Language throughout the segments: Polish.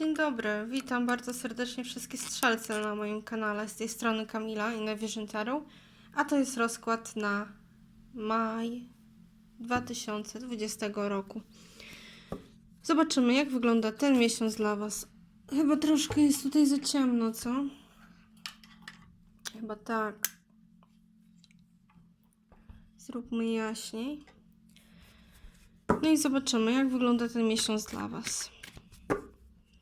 Dzień dobry, witam bardzo serdecznie wszystkie strzelce na moim kanale. Z tej strony Kamila i Wierzyn Tarot. A to jest rozkład na maj 2020 roku. Zobaczymy, jak wygląda ten miesiąc dla Was. Chyba troszkę jest tutaj za ciemno, co? Chyba tak. Zróbmy jaśniej. No i zobaczymy, jak wygląda ten miesiąc dla Was.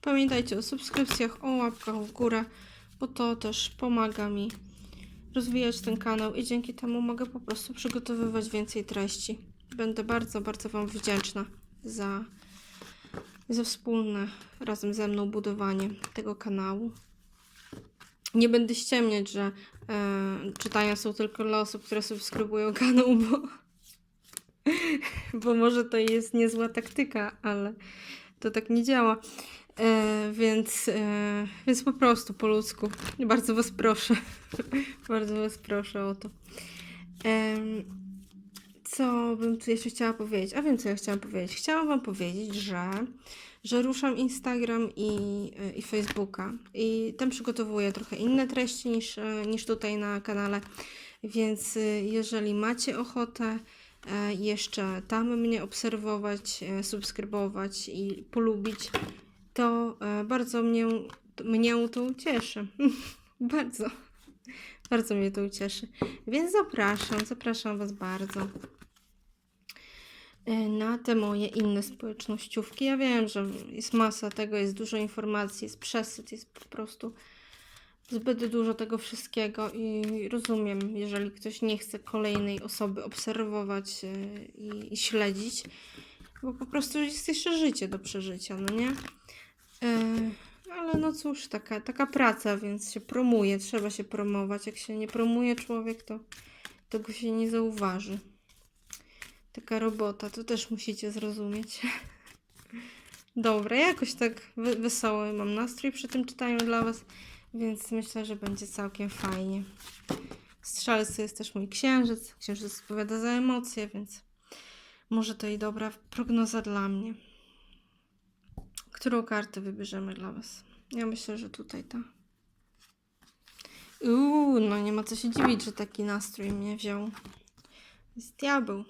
Pamiętajcie o subskrypcjach, o łapkach w górę, bo to też pomaga mi rozwijać ten kanał i dzięki temu mogę po prostu przygotowywać więcej treści. Będę bardzo, bardzo Wam wdzięczna za, za wspólne razem ze mną budowanie tego kanału. Nie będę ściemniać, że e, czytania są tylko dla osób, które subskrybują kanał, bo, bo może to jest niezła taktyka, ale to tak nie działa. E, więc, e, więc po prostu po ludzku. Bardzo Was proszę. Bardzo Was proszę o to. Em, co bym tu jeszcze chciała powiedzieć? A wiem, co ja chciałam powiedzieć. Chciałam Wam powiedzieć, że, że ruszam Instagram i, e, i Facebooka. I tam przygotowuję trochę inne treści niż, e, niż tutaj na kanale. Więc e, jeżeli macie ochotę e, jeszcze tam mnie obserwować, e, subskrybować i polubić, to e, bardzo mnie, mnie to ucieszy. bardzo. Bardzo mnie to ucieszy. Więc zapraszam, zapraszam Was bardzo e, na te moje inne społecznościówki. Ja wiem, że jest masa tego, jest dużo informacji, jest przesyt, jest po prostu zbyt dużo tego wszystkiego i rozumiem, jeżeli ktoś nie chce kolejnej osoby obserwować e, i, i śledzić, bo po prostu jest jeszcze życie do przeżycia, no nie? E, ale no cóż, taka, taka praca, więc się promuje, trzeba się promować. Jak się nie promuje człowiek, to, to go się nie zauważy. Taka robota, to też musicie zrozumieć. Dobra, jakoś tak wesoły mam nastrój przy tym czytaniu dla Was, więc myślę, że będzie całkiem fajnie. Strzelcy jest też mój księżyc. Księżyc odpowiada za emocje, więc może to i dobra prognoza dla mnie. Którą kartę wybierzemy dla Was? Ja myślę, że tutaj ta. Uuu, no nie ma co się dziwić, że taki nastrój mnie wziął. Jest diabeł.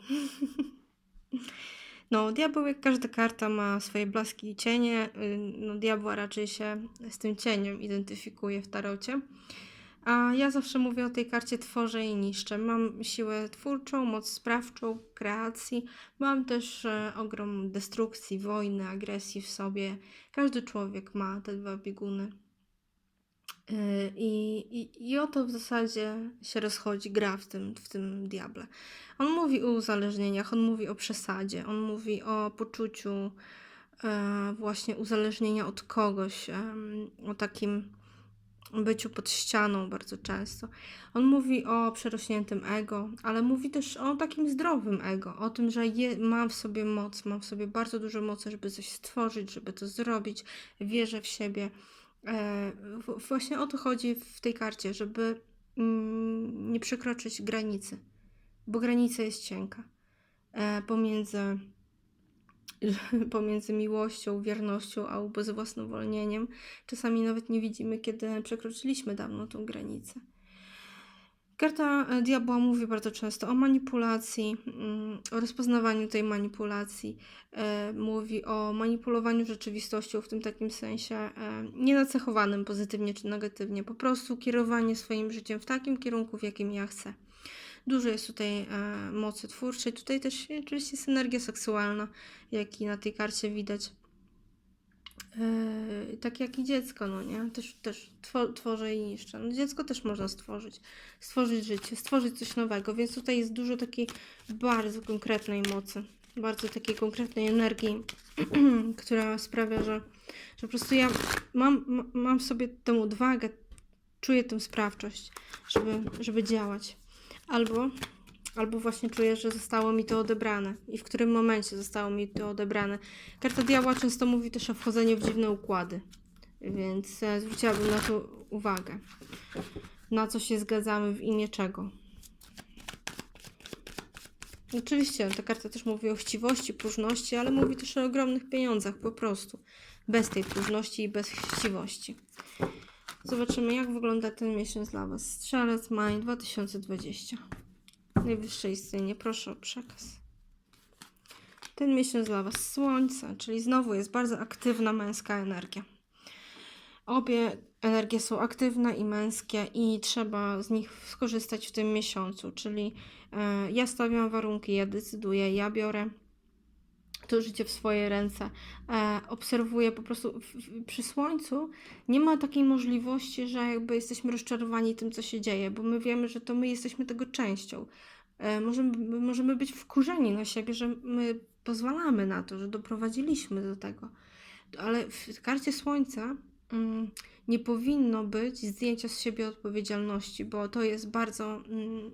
No, diabeł, jak każda karta, ma swoje blaski i cienie. y, No, diabła raczej się z tym cieniem identyfikuje w tarocie. A ja zawsze mówię o tej karcie tworzę i niszczę. Mam siłę twórczą, moc sprawczą, kreacji. Mam też e, ogrom destrukcji, wojny, agresji w sobie. Każdy człowiek ma te dwa bieguny. E, I, i, I o to w zasadzie się rozchodzi gra w tym, w tym diable. On mówi o uzależnieniach, on mówi o przesadzie, on mówi o poczuciu e, właśnie uzależnienia od kogoś, em, o takim byciu pod ścianą bardzo często. On mówi o przerośniętym ego, ale mówi też o takim zdrowym ego, o tym, że je, mam w sobie moc, mam w sobie bardzo dużo mocy, żeby coś stworzyć, żeby to zrobić, wierzę w siebie. E, właśnie o to chodzi w tej karcie, żeby mm, nie przekroczyć granicy, bo granica jest cienka e, pomiędzy pomiędzy miłością, wiernością, a ubezwłasnowolnieniem. Czasami nawet nie widzimy, kiedy przekroczyliśmy dawno tą granicę. Karta e, diabła mówi bardzo często o manipulacji, mm, o rozpoznawaniu tej manipulacji. E, Mówi o manipulowaniu rzeczywistością w tym takim sensie e, nie nacechowanym pozytywnie czy negatywnie, po prostu kierowanie swoim życiem w takim kierunku, w jakim ja chcę. Dużo jest tutaj e, mocy twórczej. Tutaj też oczywiście jest energia seksualna, jak i na tej karcie widać. E, tak jak i dziecko, no nie? Też, też two, tworzę i niszczę. No, dziecko też można stworzyć. Stworzyć życie, stworzyć coś nowego, więc tutaj jest dużo takiej bardzo konkretnej mocy. Bardzo takiej konkretnej energii, która sprawia, że, że po prostu ja mam, ma- mam sobie tę odwagę, czuję tę sprawczość, żeby, żeby działać. Albo, albo właśnie czuję, że zostało mi to odebrane i w którym momencie zostało mi to odebrane. Karta diabła często mówi też o wchodzeniu w dziwne układy, więc e, zwróciłabym na to uwagę. Na co się zgadzamy, w imię czego. Oczywiście ta karta też mówi o chciwości, próżności, ale mówi też o ogromnych pieniądzach po prostu. bez tej próżności i bez chciwości. Zobaczymy, jak wygląda ten miesiąc dla Was. Strzelec, maj 2020. Najwyższe istnienie, proszę o przekaz. Ten miesiąc dla Was Słońce, czyli znowu jest bardzo aktywna męska energia. Obie energie są aktywne i męskie i trzeba z nich skorzystać w tym miesiącu, czyli e, ja stawiam warunki, ja decyduję, ja biorę to życie w swoje ręce. E, obserwuję po prostu w, w, przy słońcu nie ma takiej możliwości, że jakby jesteśmy rozczarowani tym, co się dzieje, bo my wiemy, że to my jesteśmy tego częścią. E, możemy, możemy być wkurzeni na siebie, że my pozwalamy na to, że doprowadziliśmy do tego. Ale w karcie słońca mm, nie powinno być zdjęcia z siebie odpowiedzialności, bo to jest bardzo. Mm,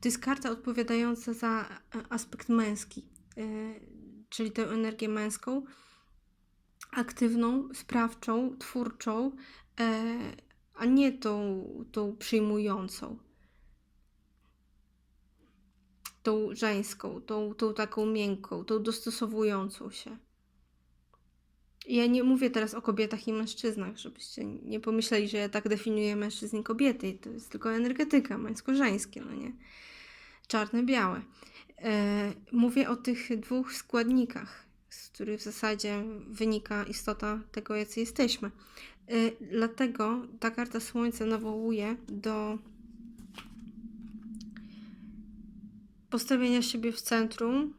to jest karta odpowiadająca za e, aspekt męski, y, czyli tę energię męską, aktywną, sprawczą, twórczą, e, a nie tą, tą przyjmującą. Tą żeńską, tą, tą taką miękką, tą dostosowującą się. Ja nie mówię teraz o kobietach i mężczyznach, żebyście nie pomyśleli, że ja tak definiuję mężczyzn i kobiety. To jest tylko energetyka, męsko-żeńskie, no nie? Czarne-białe. E, mówię o tych dwóch składnikach, z których w zasadzie wynika istota tego, jacy jesteśmy. E, dlatego ta karta Słońca nawołuje do postawienia siebie w centrum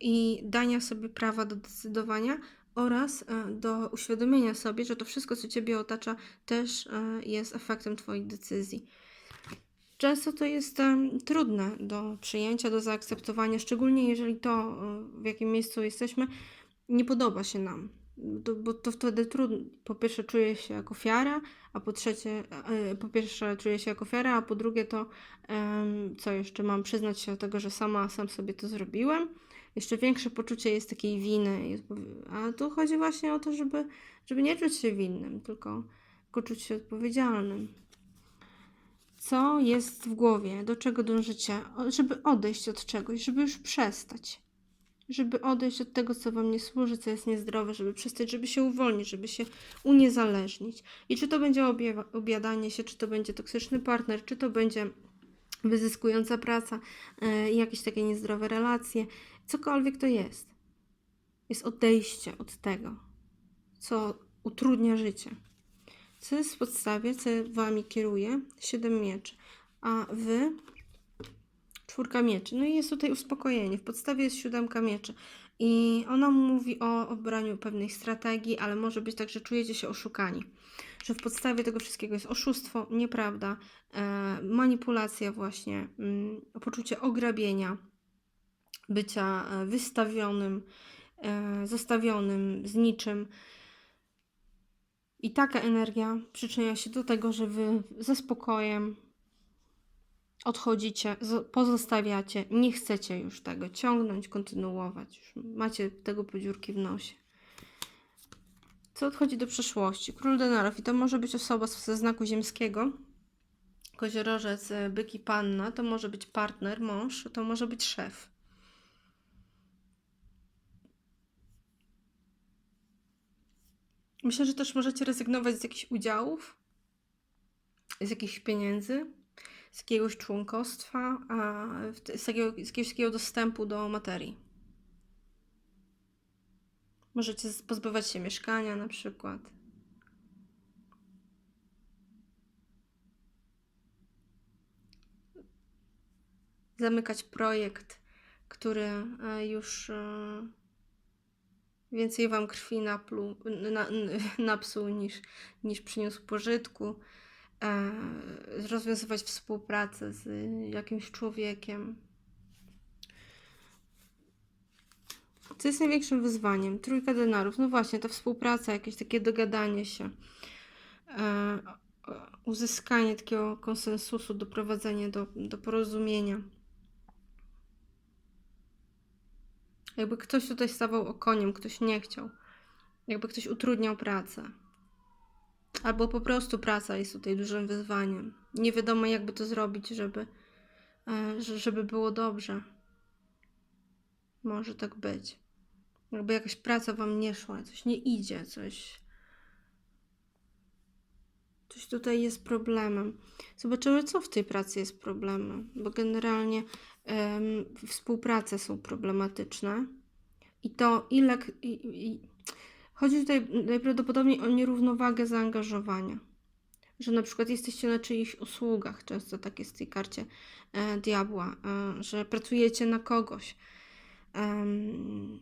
i dania sobie prawa do decydowania oraz e, do uświadomienia sobie, że to wszystko, co Ciebie otacza, też jest efektem Twoich decyzji. Często to jest trudne do przyjęcia, do zaakceptowania, szczególnie jeżeli to, w jakim miejscu jesteśmy, nie podoba się nam. Bo to wtedy trudno. Po pierwsze, czuję się jako ofiara, a po trzecie, e, po pierwsze, czuję się jako ofiara, a po drugie, to co jeszcze mam przyznać się do tego, że sama sam sobie to zrobiłem. Jeszcze większe poczucie jest takiej winy. A tu chodzi właśnie o to, żeby, żeby nie czuć się winnym, tylko, tylko czuć się odpowiedzialnym co jest w głowie, do czego dążycie, żeby odejść od czegoś, żeby już przestać. Żeby odejść od tego, co wam nie służy, co jest niezdrowe, żeby przestać, żeby się uwolnić, żeby się uniezależnić. I czy to będzie obiadanie się, czy to będzie toksyczny partner, czy to będzie wyzyskująca praca, yy, jakieś takie niezdrowe relacje, cokolwiek to jest. Jest odejście od tego, co utrudnia życie. Co jest w podstawie, co wami kieruje? Siedem mieczy. A wy czwórka mieczy. No i jest tutaj uspokojenie. W podstawie jest siódemka mieczy. I ona mówi o obraniu pewnej strategii, ale może być tak, że czujecie się oszukani. Że w podstawie tego wszystkiego jest oszustwo, nieprawda, e, manipulacja właśnie, mm, poczucie ograbienia, bycia e, wystawionym, e, zostawionym z niczym. I taka energia przyczynia się do tego, że wy ze spokojem odchodzicie, pozostawiacie, nie chcecie już tego ciągnąć, kontynuować. Już macie tego podziurki w nosie. Co odchodzi do przeszłości? Król denarów i to może być osoba ze znaku ziemskiego, koziorożec, byki, panna, to może być partner, mąż, to może być szef. Myślę, że też możecie rezygnować z jakichś udziałów, z jakichś pieniędzy, z jakiegoś członkostwa, a z, z jakiegoś dostępu do materii. Możecie pozbywać się mieszkania na przykład. Zamykać projekt, który e, już e, Więcej wam krwi naplu, na, napsuł niż, niż przyniósł pożytku. E, rozwiązywać współpracę z jakimś człowiekiem. Co jest największym wyzwaniem? Trójka denarów. No właśnie, ta współpraca, jakieś takie dogadanie się, e, uzyskanie takiego konsensusu, doprowadzenie do, do porozumienia. Jakby ktoś tutaj stawał okoniem, ktoś nie chciał. Jakby ktoś utrudniał pracę. Albo po prostu praca jest tutaj dużym wyzwaniem. Nie wiadomo, jakby to zrobić, żeby, e, żeby było dobrze. Może tak być. Jakby jakaś praca wam nie szła, coś nie idzie, coś. Coś tutaj jest problemem. Zobaczymy, co w tej pracy jest problemem, bo generalnie współprace są problematyczne. I to ile. I, i, chodzi tutaj najprawdopodobniej o nierównowagę zaangażowania. Że na przykład jesteście na czyichś usługach, często tak jest w tej karcie e, diabła, e, że pracujecie na kogoś. em,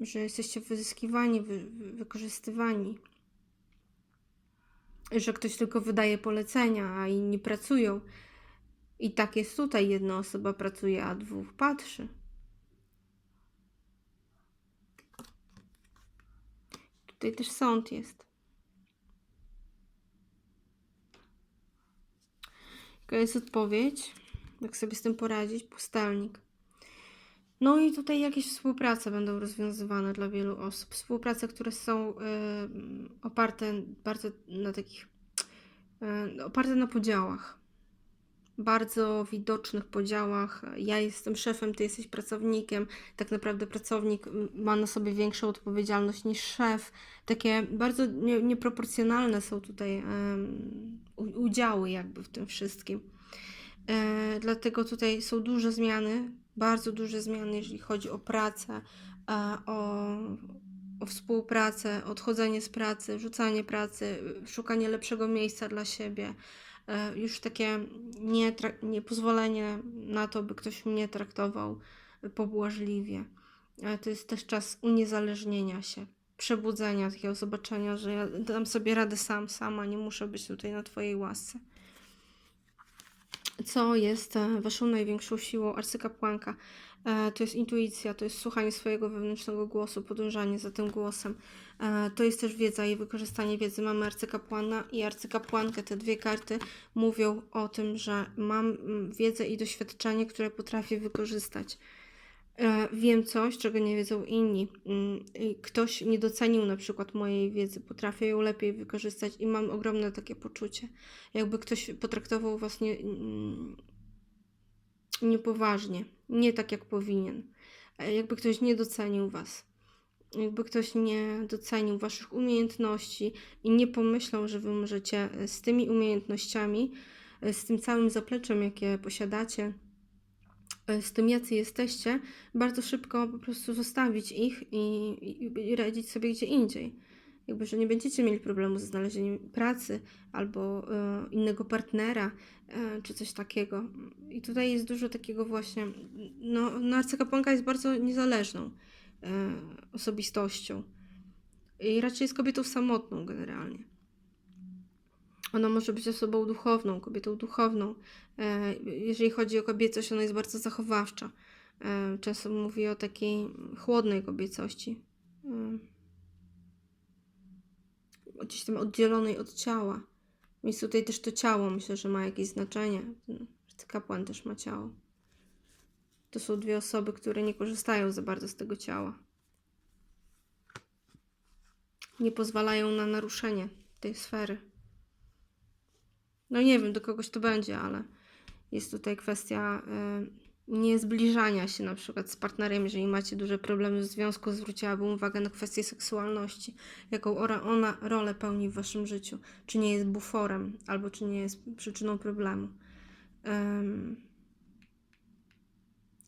że jesteście wyzyskiwani, wy, wy, wykorzystywani, że ktoś tylko wydaje polecenia, a inni pracują. I tak jest tutaj. Jedna osoba pracuje, a dwóch patrzy. Tutaj też sąd jest. Jaka jest odpowiedź? Jak sobie z tym poradzić? Pustelnik. No i tutaj jakieś współprace będą rozwiązywane dla wielu osób. Współprace, które są y, oparte bardzo na takich, y, oparte na podziałach. Bardzo widocznych podziałach. Ja jestem szefem, ty jesteś pracownikiem. Tak naprawdę pracownik ma na sobie większą odpowiedzialność niż szef. Takie bardzo nie, nieproporcjonalne są tutaj em, u- udziały jakby w tym wszystkim. E, dlatego tutaj są duże zmiany, bardzo duże zmiany, jeżeli chodzi o pracę, e, o, o współpracę, odchodzenie z pracy, rzucanie pracy, szukanie lepszego miejsca dla siebie. E, już takie nie, nie pozwolenie na to, by ktoś mnie traktował pobłażliwie. E, to jest też czas uniezależnienia się, przebudzenia, takiego zobaczenia, że ja dam sobie radę sam, sama, nie muszę być tutaj na Twojej łasce co jest e, waszą największą siłą arcykapłanka. E, To jest intuicja, to jest słuchanie swojego wewnętrznego głosu, podążanie za tym głosem. E, To jest też wiedza i wykorzystanie wiedzy. Mamy arcykapłana i arcykapłankę. Te dwie karty mówią o tym, że mam mm, wiedzę i doświadczenie, które potrafię wykorzystać. E, Wiem coś, czego nie wiedzą inni. Mm, Ktoś nie docenił na przykład mojej wiedzy, potrafię ją lepiej wykorzystać i mam ogromne takie poczucie. Jakby ktoś potraktował was nie, mm, niepoważnie, nie tak jak powinien. E, Jakby ktoś nie docenił was. Jakby ktoś nie docenił waszych umiejętności i nie pomyślał, że wy możecie e, z tymi umiejętnościami, e, z tym całym zapleczem, jakie posiadacie, z tym, jacy jesteście, bardzo szybko po prostu zostawić ich i, i, i radzić sobie gdzie indziej. Jakby, że nie będziecie mieli problemu ze znalezieniem pracy albo e, innego partnera, e, czy coś takiego. I tutaj jest dużo takiego właśnie. No, no arcykapłanka jest bardzo niezależną e, osobistością. I raczej jest kobietą samotną generalnie. Ona może być osobą duchowną, kobietą duchowną. Jeżeli chodzi o kobiecość, ona jest bardzo zachowawcza. E, Często mówi o takiej chłodnej kobiecości. Gdzieś tam oddzielonej od ciała. Więc tutaj też to ciało myślę, że ma jakieś znaczenie. Kapłan też ma ciało. To są dwie osoby, które nie korzystają za bardzo z tego ciała. Nie pozwalają na naruszenie tej sfery. No nie wiem, do kogoś to będzie, ale jest tutaj kwestia y, niezbliżania się na przykład z partnerem, jeżeli macie duże problemy w związku, zwróciłabym uwagę na kwestię seksualności, jaką ona rolę pełni w waszym życiu, czy nie jest buforem, albo czy nie jest przyczyną problemu. Ym,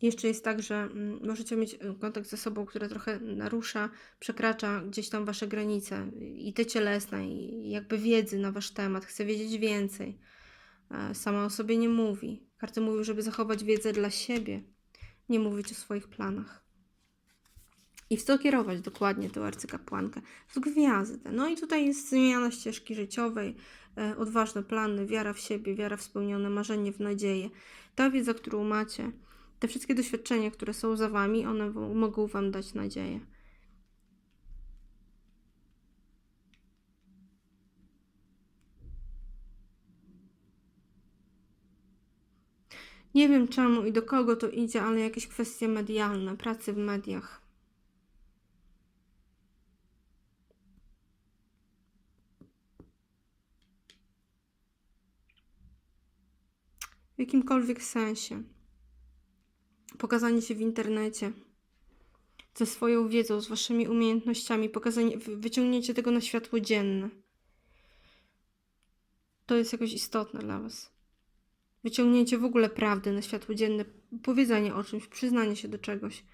jeszcze jest tak, że mm, możecie mieć y, kontakt z osobą, która trochę narusza, przekracza gdzieś tam wasze granice i te cielesne, i jakby wiedzy na wasz temat, chce wiedzieć więcej. E, Sama o sobie nie mówi. Karty mówią, żeby zachować wiedzę dla siebie, nie mówić o swoich planach. I w co kierować dokładnie tę arcykapłankę? W gwiazdę. No i tutaj jest zmiana ścieżki życiowej, e, odważne plany, wiara w siebie, wiara w spełnione marzenie, w nadzieję. Ta wiedza, którą macie, te wszystkie doświadczenia, które są za wami, one mogą wam dać nadzieję. Nie wiem czemu i do kogo to idzie, ale jakieś kwestie medialne, pracy w mediach. W jakimkolwiek sensie. Pokazanie się w internecie. ze swoją wiedzą, z waszymi umiejętnościami, pokazanie, wy- wyciągnięcie tego na światło dzienne. To jest jakoś istotne dla was. Wyciągnięcie w ogóle prawdy na światło dzienne, powiedzenie o czymś, przyznanie się do czegoś.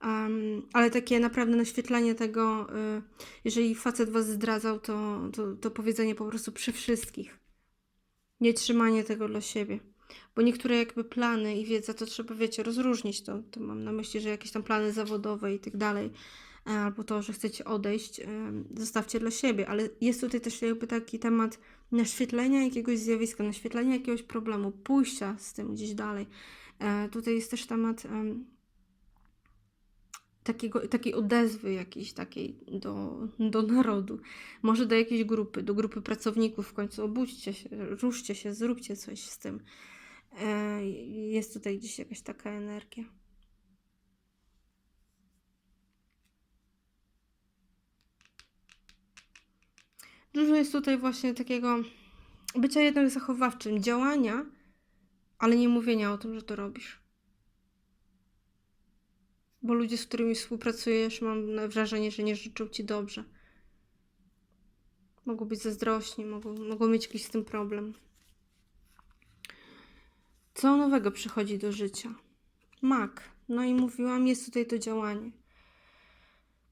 Em, ale takie naprawdę naświetlanie tego, y, jeżeli facet was zdradzał, to, to, to powiedzenie po prostu przy wszystkich. Nie trzymanie tego dla siebie. Bo niektóre jakby plany i wiedza, to trzeba, wiecie, rozróżnić to. To mam na myśli, że jakieś tam plany zawodowe i tak dalej, e, albo to, że chcecie odejść, em, zostawcie dla siebie. Ale jest tutaj też jakby taki temat naświetlenia jakiegoś zjawiska, naświetlenia jakiegoś problemu, pójścia z tym gdzieś dalej. E, Tutaj jest też temat em, takiego, takiej odezwy jakiejś takiej do, do narodu. Może do jakiejś grupy, do grupy pracowników w końcu obudźcie się, ruszcie się, zróbcie coś z tym. E, Jest tutaj gdzieś jakaś taka energia. Dużo jest tutaj właśnie takiego bycia jednak zachowawczym, działania, ale nie mówienia o tym, że to robisz. Bo ludzie, z którymi współpracujesz, mam wrażenie, że nie życzą ci dobrze. Mogą być zazdrośni, mogą, mogą mieć jakiś z tym problem. Co nowego przychodzi do życia? Mak. No i mówiłam, jest tutaj to działanie.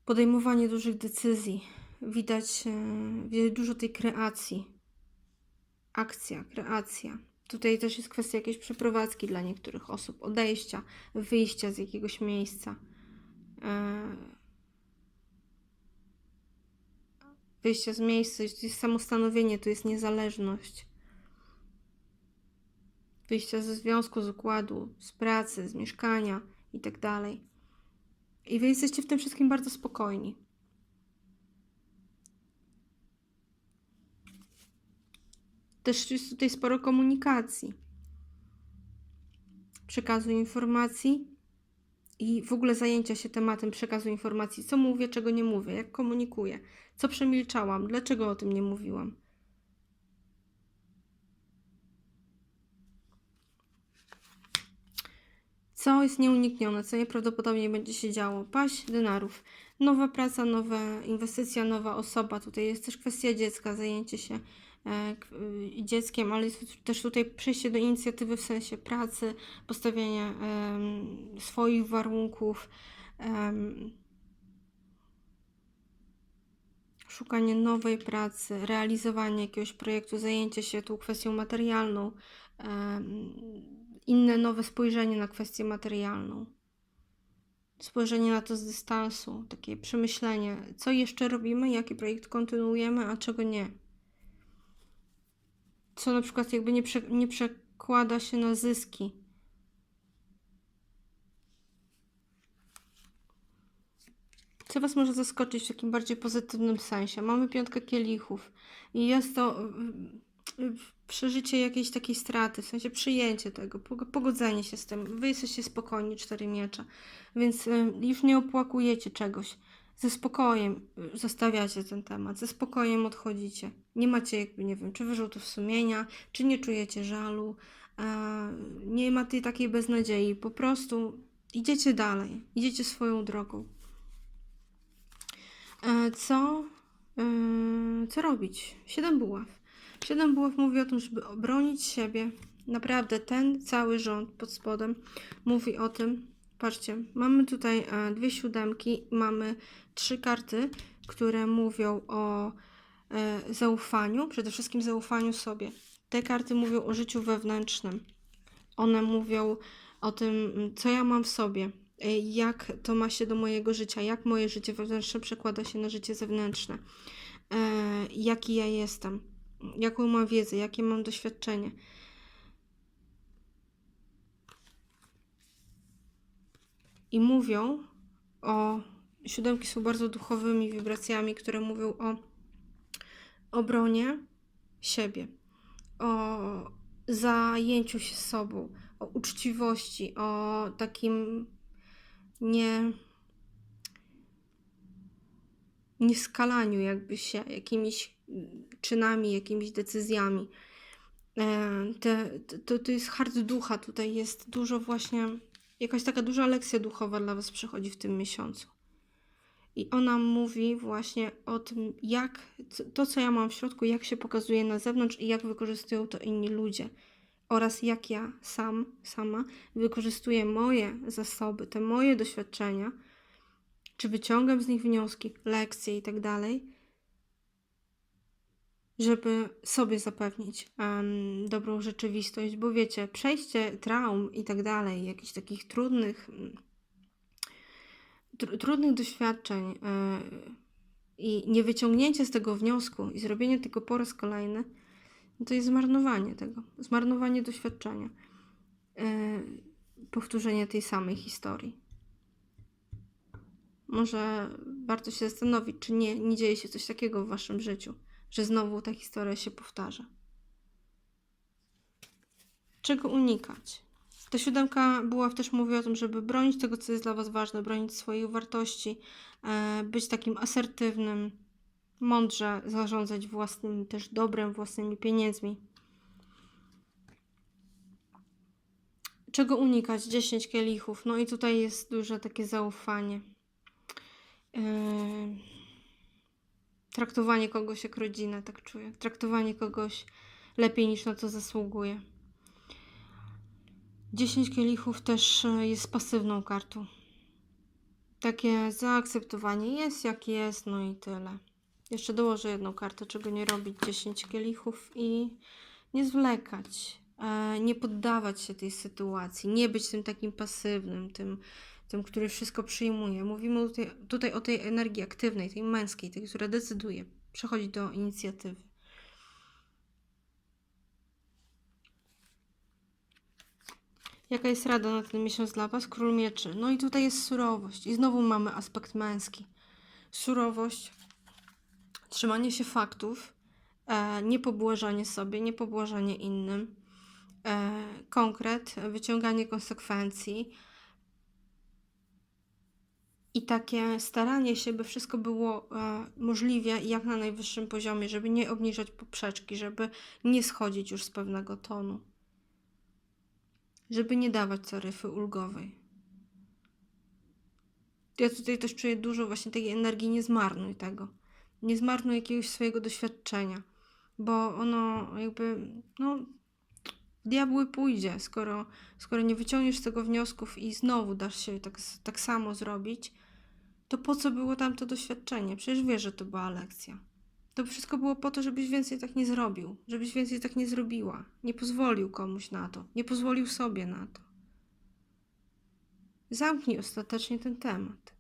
Podejmowanie dużych decyzji. Widać, e, widać dużo tej kreacji. Akcja, kreacja. Tutaj też jest kwestia jakiejś przeprowadzki dla niektórych osób, odejścia, wyjścia z jakiegoś miejsca. E, Wyjścia z miejsca, to jest samostanowienie, to jest niezależność. Wyjścia ze związku, z układu, z pracy, z mieszkania i tak. I wy jesteście w tym wszystkim bardzo spokojni. Też jest tutaj sporo komunikacji, przekazu informacji i w ogóle zajęcia się tematem przekazu informacji. Co mówię, czego nie mówię, jak komunikuję, co przemilczałam, dlaczego o tym nie mówiłam. Co jest nieuniknione, co najprawdopodobniej będzie się działo? Paść denarów. Nowa praca, nowa inwestycja, nowa osoba. Tutaj jest też kwestia dziecka, zajęcie się e, y, dzieckiem, ale jest też tutaj przejście do inicjatywy w sensie pracy, postawienie em, swoich warunków, szukanie nowej pracy, realizowanie jakiegoś projektu, zajęcie się tą kwestią materialną, inne nowe spojrzenie na kwestię materialną. Spojrzenie na to z dystansu, takie przemyślenie, co jeszcze robimy, jaki projekt kontynuujemy, a czego nie. Co na przykład jakby nie, prze, nie przekłada się na zyski. Co Was może zaskoczyć w takim bardziej pozytywnym sensie? Mamy piątkę kielichów i jest to przeżycie jakiejś takiej straty, w sensie przyjęcie tego, pog- pogodzenie się z tym. Wy jesteście spokojni, cztery miecze, więc już nie opłakujecie czegoś. Ze spokojem y, zostawiacie ten temat, ze spokojem odchodzicie. Nie macie jakby, nie wiem, czy wyrzutów sumienia, czy nie czujecie żalu, nie ma tej takiej beznadziei. Po prostu idziecie dalej, idziecie swoją drogą. E, Co, e, co robić? Siedem buław. Siedem buław mówi o tym, żeby obronić siebie. Naprawdę ten cały rząd pod spodem mówi o tym. Patrzcie, mamy tutaj e, dwie siódemki, mamy trzy karty, które mówią o e, zaufaniu, przede wszystkim zaufaniu sobie. Te karty mówią o życiu wewnętrznym. One mówią o tym, co ja mam w sobie, e, jak to ma się do mojego życia, jak moje życie wewnętrzne przekłada się na życie zewnętrzne, jaki ja jestem, jaką mam wiedzę, jakie mam doświadczenie. I mówią o. Siódemki są bardzo duchowymi wibracjami, które mówią o obronie siebie, o zajęciu się sobą, o uczciwości, o takim nie nieskalaniu jakby się jakimiś czynami, jakimiś decyzjami. E, to, to jest hard ducha, tutaj jest dużo właśnie, jakaś taka duża lekcja duchowa dla Was przychodzi w tym miesiącu. I ona mówi właśnie o tym, jak to, co ja mam w środku, jak się pokazuje na zewnątrz i jak wykorzystują to inni ludzie. Oraz jak ja sam, sama wykorzystuję moje zasoby, te moje doświadczenia, czy wyciągam z nich wnioski, lekcje i tak dalej, żeby sobie zapewnić em, dobrą rzeczywistość, bo wiecie, przejście traum i tak dalej, jakichś takich trudnych, mm, tr- trudnych doświadczeń e, i nie wyciągnięcie z tego wniosku i zrobienie tego po raz kolejny, no to jest zmarnowanie tego, zmarnowanie doświadczenia, e, powtórzenie tej samej historii. Może warto się zastanowić, czy nie, nie dzieje się coś takiego w waszym życiu, że znowu ta historia się powtarza. Czego unikać? Ta siódemka była też mówi o tym, żeby bronić tego, co jest dla was ważne, bronić swoich wartości, e, być takim asertywnym, mądrze zarządzać własnym też dobrem, własnymi pieniędzmi. Czego unikać? 10 kielichów. No i tutaj jest duże takie zaufanie. Traktowanie kogoś jak rodzinę, tak czuję. Traktowanie kogoś lepiej niż na to zasługuje. 10 kielichów też e, jest pasywną kartą. Takie zaakceptowanie jest jak jest, no i tyle. Jeszcze dołożę jedną kartę, czego nie robić. 10 kielichów i nie zwlekać. E, nie poddawać się tej sytuacji. Nie być tym takim pasywnym, tym, tym który wszystko przyjmuje. Mówimy tutaj, tutaj o tej energii aktywnej, tej męskiej, tej, która decyduje. Przechodzi do inicjatywy. Jaka jest rada na ten miesiąc dla Was? Król mieczy. No i tutaj jest surowość. I znowu mamy aspekt męski. Surowość, trzymanie się faktów, e, niepobłażanie sobie, niepobłażanie innym, e, konkret, wyciąganie konsekwencji i takie staranie się, by wszystko było e, możliwie jak na najwyższym poziomie, żeby nie obniżać poprzeczki, żeby nie schodzić już z pewnego tonu żeby nie dawać taryfy ulgowej. Ja tutaj też czuję dużo właśnie tej energii, nie zmarnuj tego. Nie zmarnuj jakiegoś swojego doświadczenia, bo ono jakby, no, diabły pójdzie, skoro, skoro nie wyciągniesz z tego wniosków i znowu dasz się tak, tak samo zrobić, to po co było tam to doświadczenie? Przecież wiesz, że to była lekcja. To wszystko było po to, żebyś więcej tak nie zrobił, żebyś więcej tak nie zrobiła. Nie pozwolił komuś na to, nie pozwolił sobie na to. Zamknij ostatecznie ten temat.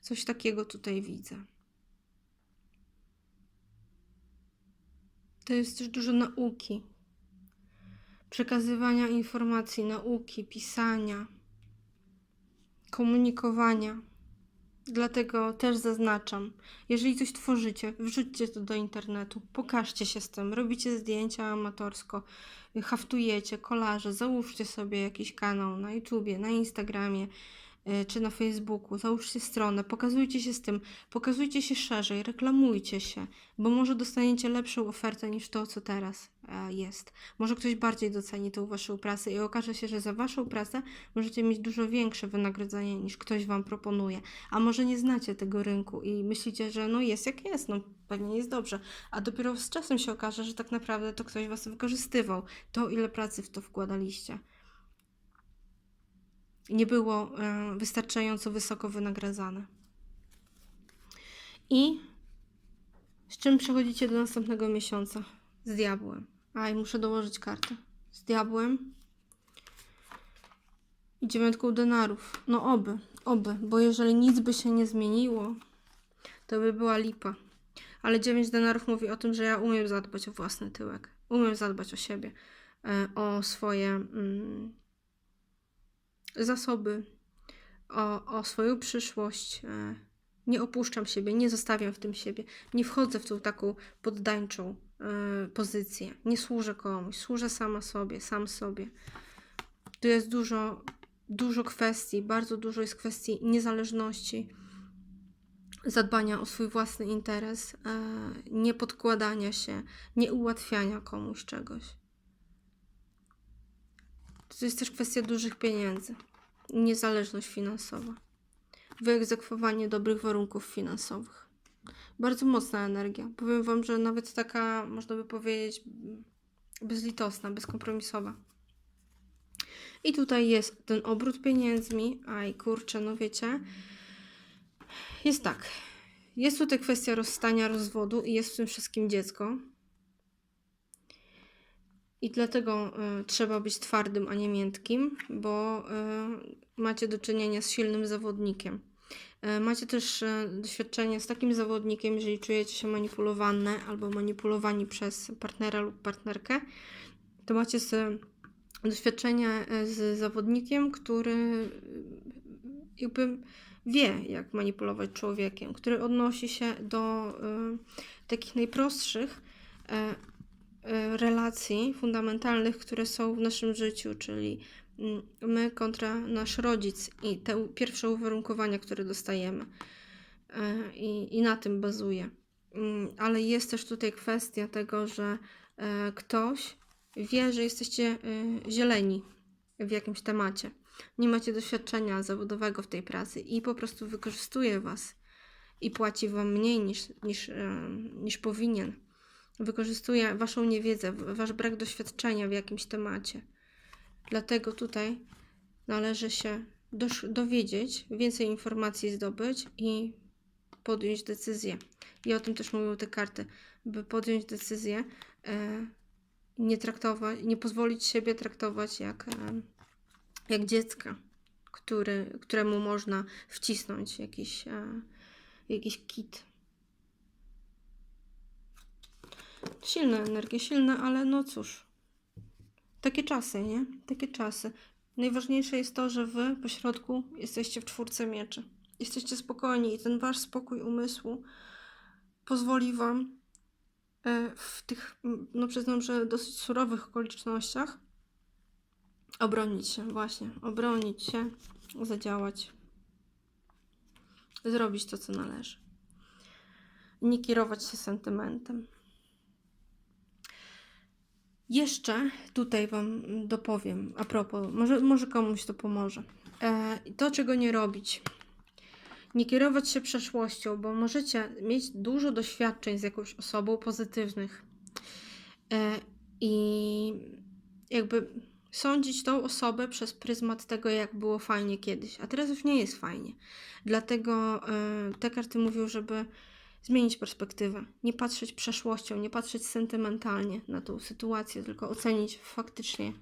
Coś takiego tutaj widzę. To jest też dużo nauki, przekazywania informacji, nauki, pisania, komunikowania. Dlatego też zaznaczam, jeżeli coś tworzycie, wrzućcie to do internetu, pokażcie się z tym, robicie zdjęcia amatorsko, haftujecie, kolaże, załóżcie sobie jakiś kanał na YouTubie, na Instagramie czy na Facebooku, załóżcie stronę, pokazujcie się z tym, pokazujcie się szerzej, reklamujcie się, bo może dostaniecie lepszą ofertę niż to, co teraz e, jest. Może ktoś bardziej doceni tą waszą pracę i okaże się, że za waszą pracę możecie mieć dużo większe wynagrodzenie niż ktoś wam proponuje. A może nie znacie tego rynku i myślicie, że no jest jak jest, no pewnie jest dobrze, a dopiero z czasem się okaże, że tak naprawdę to ktoś was wykorzystywał, to ile pracy w to wkładaliście. Nie było e, wystarczająco wysoko wynagradzane. I z czym przechodzicie do następnego miesiąca? Z diabłem. A i muszę dołożyć kartę. Z diabłem i dziewiątką denarów. No oby, oby, bo jeżeli nic by się nie zmieniło, to by była lipa. Ale dziewięć denarów mówi o tym, że ja umiem zadbać o własny tyłek. Umiem zadbać o siebie, e, o swoje mm, zasoby, o, o swoją przyszłość. e, Nie opuszczam siebie, nie zostawiam w tym siebie, nie wchodzę w tą taką poddańczą e, pozycję. Nie służę komuś, służę sama sobie, sam sobie. Tu jest dużo, dużo kwestii, bardzo dużo jest kwestii niezależności, zadbania o swój własny interes, e, nie podkładania się, nie ułatwiania komuś czegoś. To jest też kwestia dużych pieniędzy, niezależność finansowa. wyegzekwowanie dobrych warunków finansowych. Bardzo mocna energia. Powiem Wam, że nawet taka, można by powiedzieć, bezlitosna, bezkompromisowa. I tutaj jest ten obrót pieniędzmi. Aj, kurczę, no wiecie. Jest tak. Jest tutaj kwestia rozstania, rozwodu i jest w tym wszystkim dziecko. I dlatego y, trzeba być twardym, a nie miętkim, bo y, macie do czynienia z silnym zawodnikiem. Y, macie też y, doświadczenie z takim zawodnikiem, jeżeli czujecie się manipulowane albo manipulowani przez partnera lub partnerkę, to macie z, doświadczenie y, z zawodnikiem, który y, jakby wie, jak manipulować człowiekiem, który odnosi się do y, takich najprostszych y, relacji fundamentalnych, które są w naszym życiu, czyli mm, my kontra nasz rodzic i te pierwsze uwarunkowania, które dostajemy. Y, I, I na tym bazuje. Mm, Ale jest też tutaj kwestia tego, że e, ktoś wie, że jesteście y, zieleni w jakimś temacie. Nie macie doświadczenia zawodowego w tej pracy i po prostu wykorzystuje was i płaci wam mniej niż, niż, niż powinien. Wykorzystuje waszą niewiedzę, wasz brak doświadczenia w jakimś temacie. Dlatego tutaj należy się dowiedzieć, więcej informacji zdobyć i podjąć decyzję. I o tym też mówią te karty, by podjąć decyzję, e, nie traktować, nie pozwolić siebie traktować jak, e, jak dziecka, który, któremu można wcisnąć jakiś, e, jakiś kit. Silne energie, silne, ale no cóż. Takie czasy, nie? Takie czasy. Najważniejsze jest to, że wy po środku jesteście w czwórce mieczy. Jesteście spokojni i ten wasz spokój umysłu pozwoli wam e, w tych, no przyznam, że dosyć surowych okolicznościach obronić się, właśnie, obronić się, zadziałać, zrobić to, co należy. Nie kierować się sentymentem. Jeszcze tutaj Wam dopowiem a propos, może, może komuś to pomoże. E, to, czego nie robić. Nie kierować się przeszłością, bo możecie mieć dużo doświadczeń z jakąś osobą pozytywnych. E, I jakby sądzić tą osobę przez pryzmat tego, jak było fajnie kiedyś, a teraz już nie jest fajnie. Dlatego e, te karty mówią, żeby zmienić perspektywę, nie patrzeć przeszłością, nie patrzeć sentymentalnie na tą sytuację, tylko ocenić faktycznie,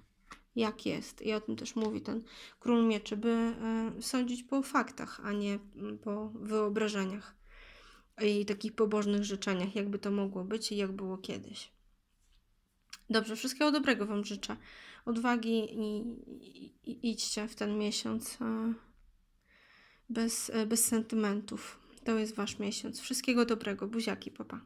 jak jest. I o tym też mówi ten król mieczy, by e, sądzić po faktach, a nie mm, po wyobrażeniach i takich pobożnych życzeniach, jakby to mogło być i jak było kiedyś. Dobrze, wszystkiego dobrego Wam życzę. Odwagi i, i, idźcie w ten miesiąc e, bez, e, bez sentymentów. To jest Wasz miesiąc. Wszystkiego dobrego. Buziaki, papa.